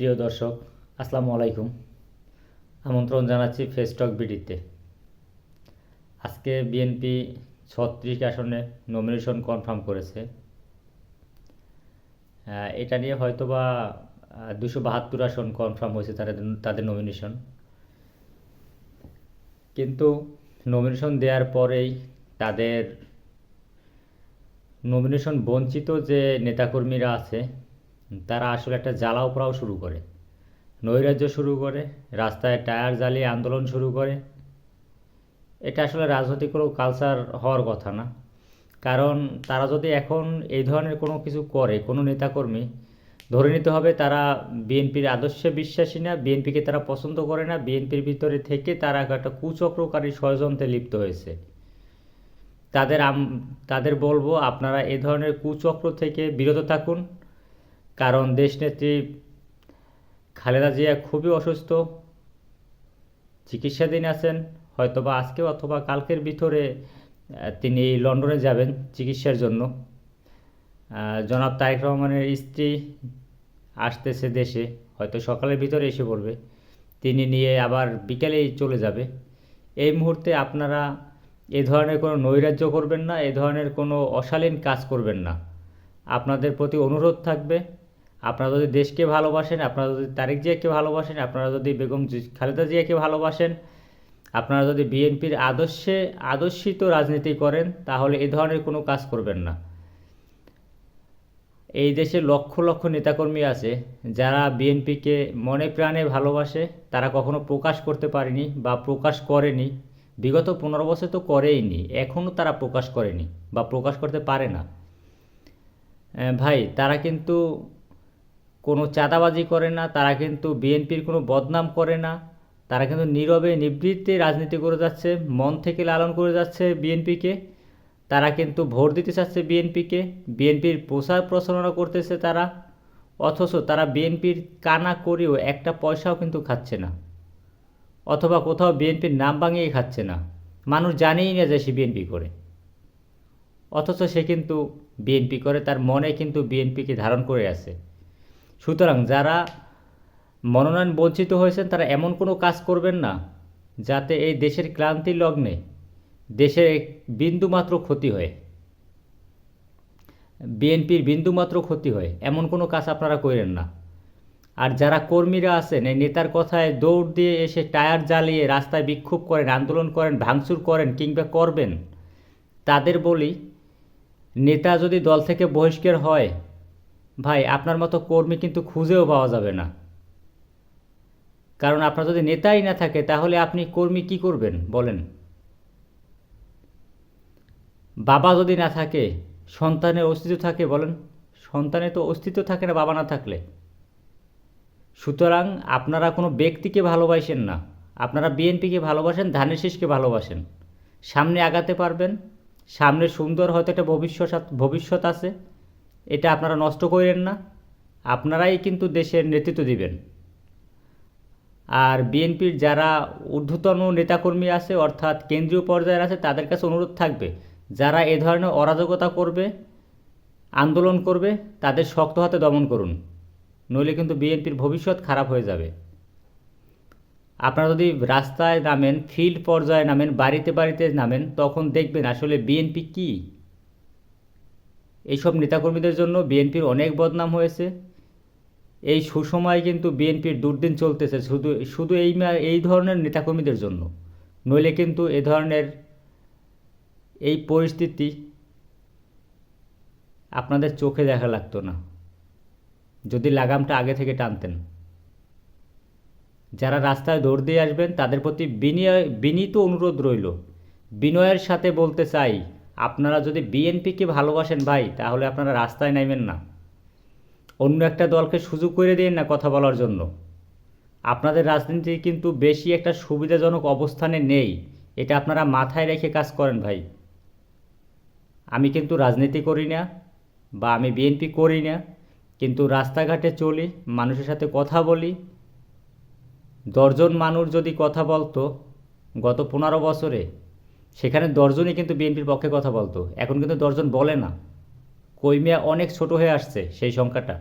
প্রিয় দর্শক, আসসালামু আলাইকুম। আমন্ত্রণ জানাচ্ছি ফেস্টক বিডিতে আজকে বিএনপি ছত্রিশ আসনে নমিনেশন কনফার্ম করেছে। এটা নিয়ে হয়তোবা দুশো বাহাত্তর আসন কনফার্ম হয়েছে তাদের তাদের নমিনেশন কিন্তু নমিনেশন দেওয়ার পরেই তাদের নমিনেশন বঞ্চিত যে নেতাকর্মীরা আছে তারা আসলে একটা জ্বালাও পোড়াও শুরু করে। নৈরাজ্য শুরু করে, রাস্তায় টায়ার জ্বালিয়ে আন্দোলন শুরু করে। এটা আসলে রাজনৈতিক কোনো কালচার হওয়ার কথা না। কারণ তারা যদি এখন এই ধরনের কোনো কিছু করে, কোনো নেতাকর্মী, ধরে নিতে হবে তারা বিএনপির আদর্শে বিশ্বাসী না, বিএনপিকে তারা পছন্দ করে না, বিএনপির ভিতরে থেকে তারা একটা কুচক্রকারী ষড়যন্ত্রে লিপ্ত হয়েছে। তাদের তাদের বলব আপনারা এ ধরনের কুচক্র থেকে বিরত থাকুন। কারণ দেশনেত্রী খালেদা জিয়া খুবই অসুস্থ, চিকিৎসাধীন আছেন, হয়তোবা আজকে অথবা কালকের ভিতরে তিনি লন্ডনে যাবেন চিকিৎসার জন্য। জনাব তারেক রহমানের স্ত্রী আসতেছে দেশে, হয়তো সকালের ভিতরে এসে পড়বে। তিনি নিয়ে আবার বিকেলেই চলে যাবে। এই মুহূর্তে আপনারা এ ধরনের কোনো নৈরাজ্য করবেন না, এ ধরনের কোনো অশালীন কাজ করবেন না। আপনাদের প্রতি অনুরোধ থাকবে আপনারা যদি দেশকে ভালোবাসেন, আপনারা যদি তারেক জিয়াকে ভালোবাসেন, আপনারা যদি বেগম খালেদা জিয়াকে ভালোবাসেন, আপনারা যদি বিএনপির আদর্শে আদর্শিত রাজনীতি করেন, তাহলে এ ধরনের কোনো কাজ করবেন না। এই দেশে লক্ষ লক্ষ নেতাকর্মী আছে, যারা বিএনপিকে মনে প্রাণে ভালোবাসে, তারা কখনো প্রকাশ করতে পারেনি বা প্রকাশ করেনি। বিগত পনেরো বছর তো করেইনি এখনও তারা প্রকাশ করেনি বা প্রকাশ করতে পারে না। ভাই, তারা কিন্তু কোনো চাঁদাবাজি করে না, তারা কিন্তু বিএনপির কোনো বদনাম করে না, তারা কিন্তু নীরবে নিবৃত্তে রাজনীতি করে যাচ্ছে, মন থেকে লালন করে যাচ্ছে বিএনপিকে, তারা কিন্তু ভোট দিতে চাচ্ছে বিএনপিকে, বিএনপির প্রচার প্রচারণা করতেছে তারা, অথচ তারা বিএনপির কানা করেও একটা পয়সাও কিন্তু খাচ্ছে না, অথবা কোথাও বিএনপির নাম ভাঙিয়ে খাচ্ছে না, মানুষ জানেই না যে সে বিএনপি করে, অথচ সে কিন্তু বিএনপি করে, তার মনে কিন্তু বিএনপিকে ধারণ করে আছে। সুতরাং যারা মনোনয়ন বঞ্চিত হয়েছেন, তারা এমন কোনো কাজ করবেন না যাতে এই দেশের ক্লান্তি লগ্নে দেশের বিন্দুমাত্র ক্ষতি হয়। বিএনপির বিন্দুমাত্র ক্ষতি হয়, এমন কোনো কাজ আপনারা করেন না। আর যারা কর্মীরা আছেন, এই নেতার কথায় দৌড় দিয়ে এসে টায়ার জ্বালিয়ে রাস্তায় বিক্ষোভ করেন, আন্দোলন করেন, ভাঙচুর করেন কিংবা করবেন, তাদের বলি, নেতা যদি দল থেকে বহিষ্কার হয় ভাই, আপনার মতো কর্মী কিন্তু খুঁজেও পাওয়া যাবে না। কারণ আপনার যদি নেতাই না থাকে, তাহলে আপনি কর্মী কি করবেন? বলেন। বাবা যদি না থাকে, সন্তানের অস্তিত্ব থাকে, বলেন। সন্তানের তো অস্তিত্ব থাকে না, বাবা না থাকলে। সুতরাং আপনারা কোনো ব্যক্তিকে ভালোবাসেন না। আপনারা বিএনপিকে ভালোবাসেন, ধানের শীষকে ভালোবাসেন। সামনে আগাতে পারবেন, সামনে সুন্দর হয়তো একটা ভবিষ্যৎ ভবিষ্যৎ আছে। এটা আপনারা নষ্ট করেন না, আপনারাই কিন্তু দেশের নেতৃত্ব দিবেন। আর বিএনপির যারা ঊর্ধ্বতন নেতাকর্মী আছে, অর্থাৎ কেন্দ্রীয় পর্যায়ের আছে, তাদের কাছে অনুরোধ থাকবে, যারা এ ধরনের অরাজকতা করবে, আন্দোলন করবে, তাদের শক্ত হাতে দমন করুন, নইলে কিন্তু বিএনপির ভবিষ্যৎ খারাপ হয়ে যাবে। আপনারা যদি রাস্তায় নামেন, ফিল্ড পর্যায়ে নামেন, বাড়িতে বাড়িতে নামেন, তখন দেখবেন আসলে বিএনপি কী? এইসব নেতাকর্মীদের জন্য বিএনপির অনেক বদনাম হয়েছে। এই সুসময় কিন্তু বিএনপির দুর্দিন চলতেছে শুধু শুধু এই এই ধরনের নেতাকর্মীদের জন্য। নইলে কিন্তু এ ধরনের এই পরিস্থিতি আপনাদের চোখে দেখা লাগতো না। যদি লাগামটা আগে থেকে টানতেন। যারা রাস্তায় দৌড় দিয়ে আসবেন তাদের প্রতি বিনয়, বিনীত অনুরোধ রইল। বিনয়ের সাথে বলতে চাই আপনারা যদি বিএনপিকে ভালোবাসেন ভাই, তাহলে আপনারা রাস্তায় নামবেন না। অন্য একটা দলকে সুযোগ করে দিন না কথা বলার জন্য। আপনাদের রাজনীতি কিন্তু বেশি একটা সুবিধাজনক অবস্থানে নেই। এটা আপনারা মাথায় রেখে কাজ করেন ভাই। আমি কিন্তু রাজনীতি করি না বা আমি বিএনপি করি না, কিন্তু রাস্তাঘাটে চলি, মানুষের সাথে কথা বলি। দশজন মানুষ যদি কথা বলতো, গত পনেরো বছরে সেখানে দশজনই কিন্তু বিএনপির পক্ষে কথা বলতো। এখন কিন্তু দশজন বলে না। কইমিয়া অনেক ছোট হয়ে আসছে সেই সংখ্যাটা।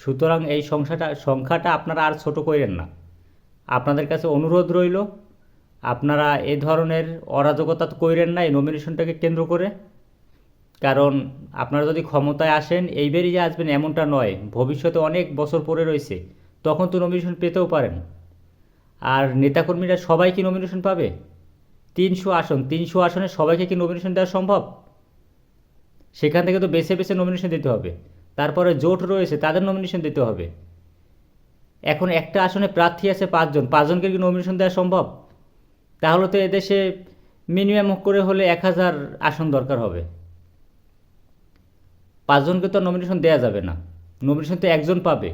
সুতরাং এই সংখ্যাটা সংখ্যাটা আপনারা আর ছোট করেন না। আপনাদের কাছে অনুরোধ রইল, আপনারা এ ধরনের অরাজকতা তো কইরেন না এই নমিনেশনটাকে কেন্দ্র করে। কারণ আপনারা যদি ক্ষমতায় আসেন এইবারই যে আসবেন এমনটা নয়। ভবিষ্যতে অনেক বছর পরে রয়েছে তখন তো নমিনেশন পেতেও পারেন। আর নেতাকর্মীরা সবাই কি নমিনেশন পাবে? তিনশো আসন, তিনশো আসনে সবাইকে কি নমিনেশন দেওয়া সম্ভব? সেখান থেকে তো বেছে বেছে নমিনেশন দিতে হবে। তারপরে জোট রয়েছে, তাদের নমিনেশন দিতে হবে। এখন একটা আসনে প্রার্থী আছে পাঁচজন, পাঁচজনকে কি নমিনেশন দেওয়া সম্ভব? তাহলে তো এদেশে মিনিমাম করে হলে এক হাজার আসন দরকার হবে। পাঁচজনকে তো নমিনেশন দেওয়া যাবে না। নমিনেশন তো একজন পাবে।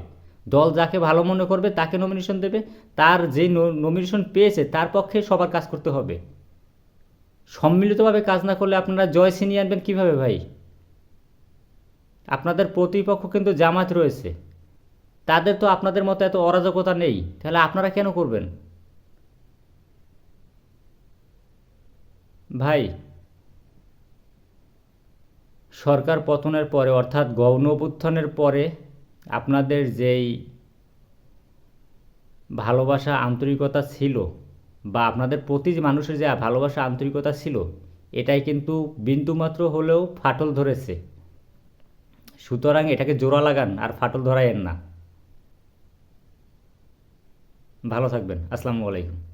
দল যাকে ভালো মনে করবে তাকে নমিনেশন দেবে। তার যে নমিনেশন পেয়েছে তার পক্ষে সবার কাজ করতে হবে। সম্মিলিতভাবে কাজ না করলে আপনারা জয় ছিনিয়ে আনবেন কীভাবে ভাই? আপনাদের প্রতিপক্ষ কিন্তু জামাত রয়েছে। তাদের তো আপনাদের মতো এত অরাজকতা নেই। তাহলে আপনারা কেন করবেন? ভাই, সরকার পতনের পরে, অর্থাৎ গণ অভ্যুত্থানের পরে আপনাদের যেই ভালোবাসা, আন্তরিকতা ছিল বা আপনাদের প্রতি মানুষের যে ভালোবাসা, আন্তরিকতা ছিল, এটাই কিন্তু বিন্দুমাত্র হলেও ফাটল ধরেছে। সুতরাং এটাকে জোড়া লাগান আর ফাটল ধরায়েন না। ভালো থাকবেন। আসসালামু আলাইকুম।